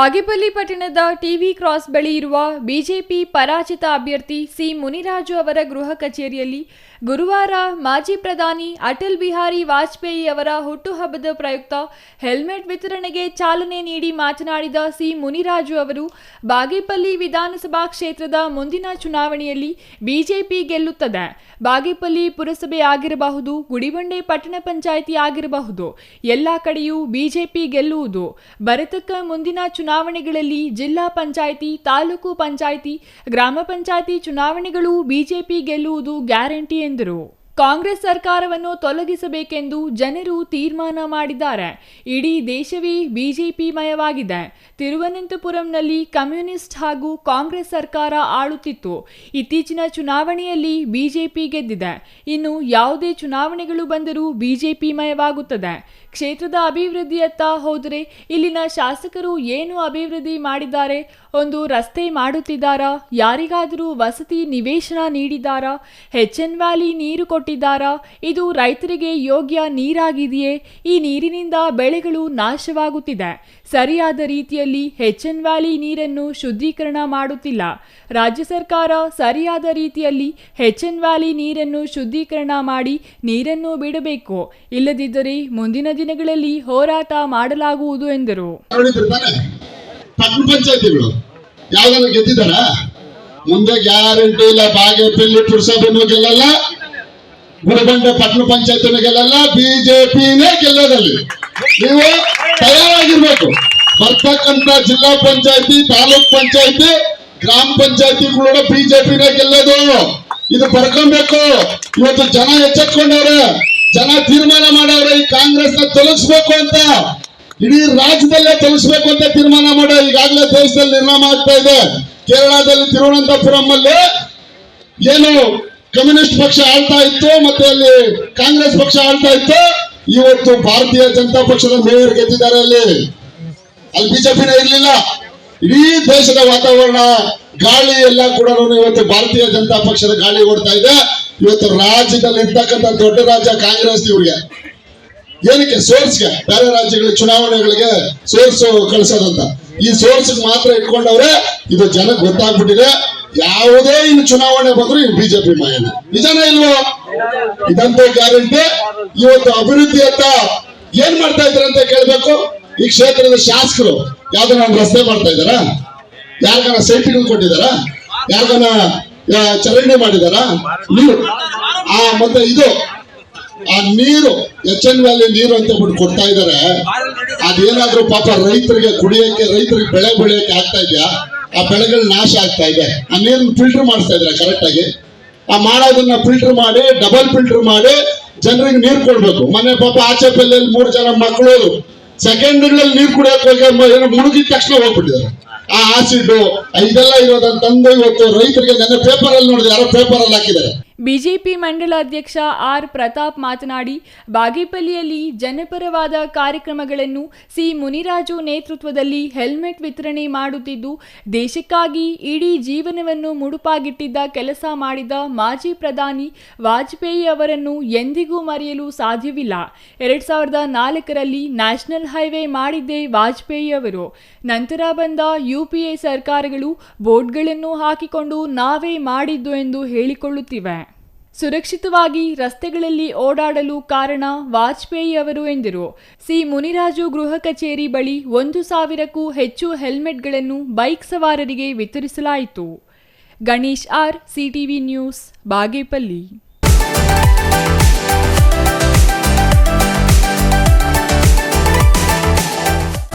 ಬಾಗೇಪಲ್ಲಿ ಪಟ್ಟಣದ TV cross ಬಳಿ ಇರುವ ಬಿಜೆಪಿ ಪರಾಜಿತ ಅಭ್ಯರ್ಥಿ ಸಿ ಮುನಿರಾಜು ಅವರ ಗೃಹ ಕಚೇರಿಯಲ್ಲಿ ಗುರುವಾರ ಮಾಜಿ ಪ್ರಧಾನಿ ಅಟಲ್ ಬಿಹಾರಿ ವಾಜಪೇಯಿ ಅವರ ಹುಟ್ಟುಹಬ್ಬದ ಪ್ರಯುಕ್ತ ಹೆಲ್ಮೆಟ್ ವಿತರಣೆಗೆ ಚಾಲನೆ ನೀಡಿ ಮಾತನಾಡಿದ ಸಿ ಮುನಿರಾಜು ಅವರು, ಬಾಗೇಪಲ್ಲಿ ವಿಧಾನಸಭಾ ಕ್ಷೇತ್ರದ ಮುಂದಿನ ಚುನಾವಣೆಯಲ್ಲಿ ಬಿಜೆಪಿ ಗೆಲ್ಲುತ್ತದೆ. ಬಾಗೇಪಲ್ಲಿ ಪುರಸಭೆ ಆಗಿರಬಹುದು, ಗುಡಿಬಂಡೆ ಪಟ್ಟಣ ಪಂಚಾಯಿತಿ ಆಗಿರಬಹುದು, ಎಲ್ಲ ಕಡೆಯೂ ಬಿಜೆಪಿ ಗೆಲ್ಲುವುದು. ಬರತಕ್ಕ ಮುಂದಿನ ಚುನಾವಣೆಗಳಲ್ಲಿ ಜಿಲ್ಲಾ ಪಂಚಾಯಿತಿ, ತಾಲೂಕು ಪಂಚಾಯಿತಿ, ಗ್ರಾಮ ಪಂಚಾಯಿತಿ ಚುನಾವಣೆಗಳು ಬಿಜೆಪಿ ಗೆಲ್ಲುವುದು ಗ್ಯಾರಂಟಿ ಎಂದರು ಕಾಂಗ್ರೆಸ್ ಸರ್ಕಾರವನ್ನು ತೊಲಗಿಸಬೇಕೆಂದು ಜನರು ತೀರ್ಮಾನ ಮಾಡಿದ್ದಾರೆ. ಇಡೀ ದೇಶವೇ ಬಿಜೆಪಿ ಮಯವಾಗಿದೆ. ತಿರುವನಂತಪುರಂನಲ್ಲಿ ಕಮ್ಯುನಿಸ್ಟ್ ಹಾಗೂ ಕಾಂಗ್ರೆಸ್ ಸರ್ಕಾರ ಆಳುತ್ತಿತ್ತು. ಇತ್ತೀಚಿನ ಚುನಾವಣೆಯಲ್ಲಿ ಬಿಜೆಪಿ ಗೆದ್ದಿದೆ. ಇನ್ನು ಯಾವುದೇ ಚುನಾವಣೆಗಳು ಬಂದರೂ ಬಿಜೆಪಿ ಮಯವಾಗುತ್ತದೆ. ಕ್ಷೇತ್ರದ ಅಭಿವೃದ್ಧಿಯತ್ತ ಹೋದರೆ ಇಲ್ಲಿನ ಶಾಸಕರು ಏನು ಅಭಿವೃದ್ಧಿ ಮಾಡಿದ್ದಾರೆ? ಒಂದು ರಸ್ತೆ ಮಾಡುತ್ತಿದ್ದಾರಾ? ಯಾರಿಗಾದರೂ ವಸತಿ ನಿವೇಶನ ನೀಡಿದ್ದಾರಾ? ಹೆಚ್ ಎನ್ ವ್ಯಾಲಿ ನೀರು ಕೊಟ್ಟಿದ್ದಾರಾ? ಇದು ರೈತರಿಗೆ ಯೋಗ್ಯ ನೀರಾಗಿದೆಯೇ? ಈ ನೀರಿನಿಂದ ಬೆಳೆಗಳು ನಾಶವಾಗುತ್ತಿದೆ. ಸರಿಯಾದ ರೀತಿಯಲ್ಲಿ ಹೆಚ್ಎನ್ ಎನ್ ವ್ಯಾಲಿ ನೀರನ್ನು ಶುದ್ಧೀಕರಣ ಮಾಡುತ್ತಿಲ್ಲ. ರಾಜ್ಯ ಸರ್ಕಾರ ಸರಿಯಾದ ರೀತಿಯಲ್ಲಿ ಹೆಚ್ಎನ್ ಎನ್ ವ್ಯಾಲಿ ನೀರನ್ನು ಶುದ್ಧೀಕರಣ ಮಾಡಿ ನೀರನ್ನು ಬಿಡಬೇಕು. ಇಲ್ಲದಿದ್ದರೆ ಮುಂದಿನ ದಿನಗಳಲ್ಲಿ ಹೋರಾಟ ಮಾಡಲಾಗುವುದು ಎಂದರು. ಮುಂದೆ ಗ್ಯಾರಂಟಿ ಇಲ್ಲ ಬಾಗೇಪಲ್ಲಿ ಬಂದು ಗೆಲ್ಲಲ್ಲ ಗುಡಬಂಡೆ ಪಟ್ಟಣ ಪಂಚಾಯತಿನೂ ಗೆಲ್ಲಲ್ಲ, ಬಿಜೆಪಿನೇ ಗೆಲ್ಲದಲ್ಲಿ. ನೀವು ತಯಾರಾಗಿರ್ಬೇಕು. ಬರ್ತಕ್ಕಂತ ಜಿಲ್ಲಾ ಪಂಚಾಯತಿ, ತಾಲೂಕ್ ಪಂಚಾಯತಿ, ಗ್ರಾಮ ಪಂಚಾಯತಿ ಕೂಡ ಬಿಜೆಪಿನೇ ಗೆಲ್ಲೋದು. ಇದು ಬರ್ಕೊಬೇಕು. ಇವತ್ತು ಜನ ಎಚ್ಚೆತ್ಕೊಂಡವ್ರೆ, ಜನ ತೀರ್ಮಾನ ಮಾಡವ್ರೆ, ಈ ಕಾಂಗ್ರೆಸ್ನ ತೊಲಗಿಸ್ಬೇಕು ಅಂತ. ಇಡೀ ರಾಜ್ಯದಲ್ಲೇ ತೊಲಗಿಸ್ಬೇಕು ಅಂತ ತೀರ್ಮಾನ ಮಾಡೋ ಈಗಾಗಲೇ ದೇಶದಲ್ಲಿ ನಿರ್ನಾಮ ಆಗ್ತಾ ಇದೆ. ಕೇರಳದಲ್ಲಿ ತಿರುವನಂತಪುರಂ ಅಲ್ಲಿ ಏನು ಕಮ್ಯುನಿಸ್ಟ್ ಪಕ್ಷ ಆಳ್ತಾ ಇತ್ತು ಮತ್ತೆ ಅಲ್ಲಿ ಕಾಂಗ್ರೆಸ್ ಪಕ್ಷ ಆಳ್ತಾ ಇತ್ತು. ಇವತ್ತು ಭಾರತೀಯ ಜನತಾ ಪಕ್ಷದ ಮೇಯರ್ ಗೆದ್ದಿದ್ದಾರೆ ಅಲ್ಲಿ. ಅಲ್ಲಿ ಬಿಜೆಪಿನ ಇರ್ಲಿಲ್ಲ. ಇಡೀ ದೇಶದ ವಾತಾವರಣ, ಗಾಳಿ ಎಲ್ಲ ಕೂಡ ಇವತ್ತು ಭಾರತೀಯ ಜನತಾ ಪಕ್ಷದ ಗಾಳಿ ಓಡ್ತಾ ಇದೆ. ಇವತ್ತು ರಾಜ್ಯದಲ್ಲಿ ಇರ್ತಕ್ಕಂಥ ದೊಡ್ಡ ರಾಜ್ಯ ಕಾಂಗ್ರೆಸ್ ಇವ್ರಿಗೆ. ಏನಕ್ಕೆ ಸೋರ್ಸ್ಗೆ? ಬೇರೆ ರಾಜ್ಯಗಳ ಚುನಾವಣೆಗಳಿಗೆ ಸೋರ್ಸ್ ಕಳಿಸೋದಂತ. ಈ ಸೋರ್ಸ್ ಮಾತ್ರ ಇಟ್ಕೊಂಡವ್ರೆ, ಇದು ಜನಕ್ಕೆ ಗೊತ್ತಾಗ್ಬಿಟ್ಟಿದೆ. ಯಾವುದೇ ಇನ್ನು ಚುನಾವಣೆ ಬಂದ್ರು ಇನ್ನು ಬಿಜೆಪಿ ಮಾಯನ. ನಿಜನೇ ಇಲ್ವೋ? ಇದಂತ ಗ್ಯಾರಂಟಿ. ಇವತ್ತು ಅಭಿವೃದ್ಧಿ ಅಂತ ಏನ್ ಮಾಡ್ತಾ ಇದ್ರ ಅಂತ ಕೇಳ್ಬೇಕು? ಈ ಕ್ಷೇತ್ರದ ಶಾಸಕರು, ಯಾವ್ದು ಒಂದು ರಸ್ತೆ ಮಾಡ್ತಾ ಇದಾರ ಯಾರಿಗಾನ ಸೈಟ್ಗಳು ಕೊಟ್ಟಿದಾರ ಯಾರಿಗಾನ ಚರಂಡಿ ಮಾಡಿದಾರ ನೀರು. ಆ, ಮತ್ತೆ ಇದು. ಆ ನೀರು, ಎಚ್ ಎನ್ ವ್ಯಾಲಿ ನೀರು ಅಂತ ಬಿಟ್ಟು ಕೊಡ್ತಾ ಇದಾರೆ ಅದೇನಾದ್ರೂ ಪಾಪ ರೈತರಿಗೆ ಕುಡಿಯಕ್ಕೆ, ರೈತರಿಗೆ ಬೆಳೆ ಬೆಳೆಯಕ್ಕೆ ಆಗ್ತಾ ಇದೆಯಾ? ಆ ಬೆಳೆಗಳು ನಾಶ ಆಗ್ತಾ ಇದೆ. ಆ ನೀರನ್ನು ಫಿಲ್ಟರ್ ಮಾಡಿಸ್ತಾ ಇದ್ದಾರೆ ಕರೆಕ್ಟ್ ಆಗಿ. ಆ ಮಾಡೋದನ್ನ ಫಿಲ್ಟರ್ ಮಾಡಿ ಡಬಲ್ ಫಿಲ್ಟರ್ ಮಾಡಿ ಜನರಿಗೆ ನೀರು ಕೊಡ್ಬೇಕು. ಮನೆ ಪಾಪ ಆಚೆ ಪಲ್ಲೆಯಲ್ಲಿ ಮೂರು ಜನ ಮಕ್ಕಳು ಸೆಕೆಂಡ್ಗಳಲ್ಲಿ ನೀರು ಕುಡಿಯಕ್ಕೆ ಹೋಗಿ ಏನೋ ಮುಳುಗಿದ ತಕ್ಷಣ ಹೋಗ್ಬಿಟ್ಟಿದ್ದಾರೆ. ಆ ಆಸಿಡ್ ಇದೆಲ್ಲ ಇರೋದನ್ನ ತಂದು ಇವತ್ತು ರೈತರಿಗೆ ನನ್ನ ಪೇಪರ್ ಅಲ್ಲಿ ನೋಡಿದೆ, ಯಾರೋ ಪೇಪರ್ ಅಲ್ಲಿ ಹಾಕಿದ್ದಾರೆ. ಬಿಜೆಪಿ ಮಂಡಲ ಅಧ್ಯಕ್ಷ ಆರ್ ಪ್ರತಾಪ್ ಮಾತನಾಡಿ, ಬಾಗೇಪಲ್ಲಿಯಲ್ಲಿ ಜನಪರವಾದ ಕಾರ್ಯಕ್ರಮಗಳನ್ನು ಸಿ ಮುನಿರಾಜು ನೇತೃತ್ವದಲ್ಲಿ ಹೆಲ್ಮೆಟ್ ವಿತರಣೆ ಮಾಡುತ್ತಿದ್ದು, ದೇಶಕ್ಕಾಗಿ ಇಡೀ ಜೀವನವನ್ನು ಮುಡುಪಾಗಿಟ್ಟಿದ್ದ ಕೆಲಸ ಮಾಡಿದ ಮಾಜಿ ಪ್ರಧಾನಿ ವಾಜಪೇಯಿ ಅವರನ್ನು ಎಂದಿಗೂ ಮರೆಯಲು ಸಾಧ್ಯವಿಲ್ಲ. ಎರಡ್ ಸಾವಿರದ ನಾಲ್ಕರಲ್ಲಿ ನ್ಯಾಷನಲ್ ಹೈವೇ ಮಾಡಿದ್ದೇ ವಾಜಪೇಯಿ ಅವರು. ನಂತರ ಬಂದ ಯುಪಿಎ ಸರ್ಕಾರಗಳು ಬೋರ್ಡ್ಗಳನ್ನು ಹಾಕಿಕೊಂಡು ನಾವೇ ಮಾಡಿದ್ದು ಎಂದು ಹೇಳಿಕೊಳ್ಳುತ್ತಿವೆ. ಸುರಕ್ಷಿತವಾಗಿ ರಸ್ತೆಗಳಲ್ಲಿ ಓಡಾಡಲು ಕಾರಣ ವಾಜಪೇಯಿ ಅವರು ಎಂದರು. ಸಿ. ಮುನಿರಾಜು ಗೃಹ ಕಚೇರಿ ಬಳಿ ಒಂದು ಸಾವಿರಕ್ಕೂ ಹೆಚ್ಚು ಹೆಲ್ಮೆಟ್ಗಳನ್ನು ಬೈಕ್ ಸವಾರರಿಗೆ ವಿತರಿಸಲಾಯಿತು. Ganesh R, CTV news, Bagepalli.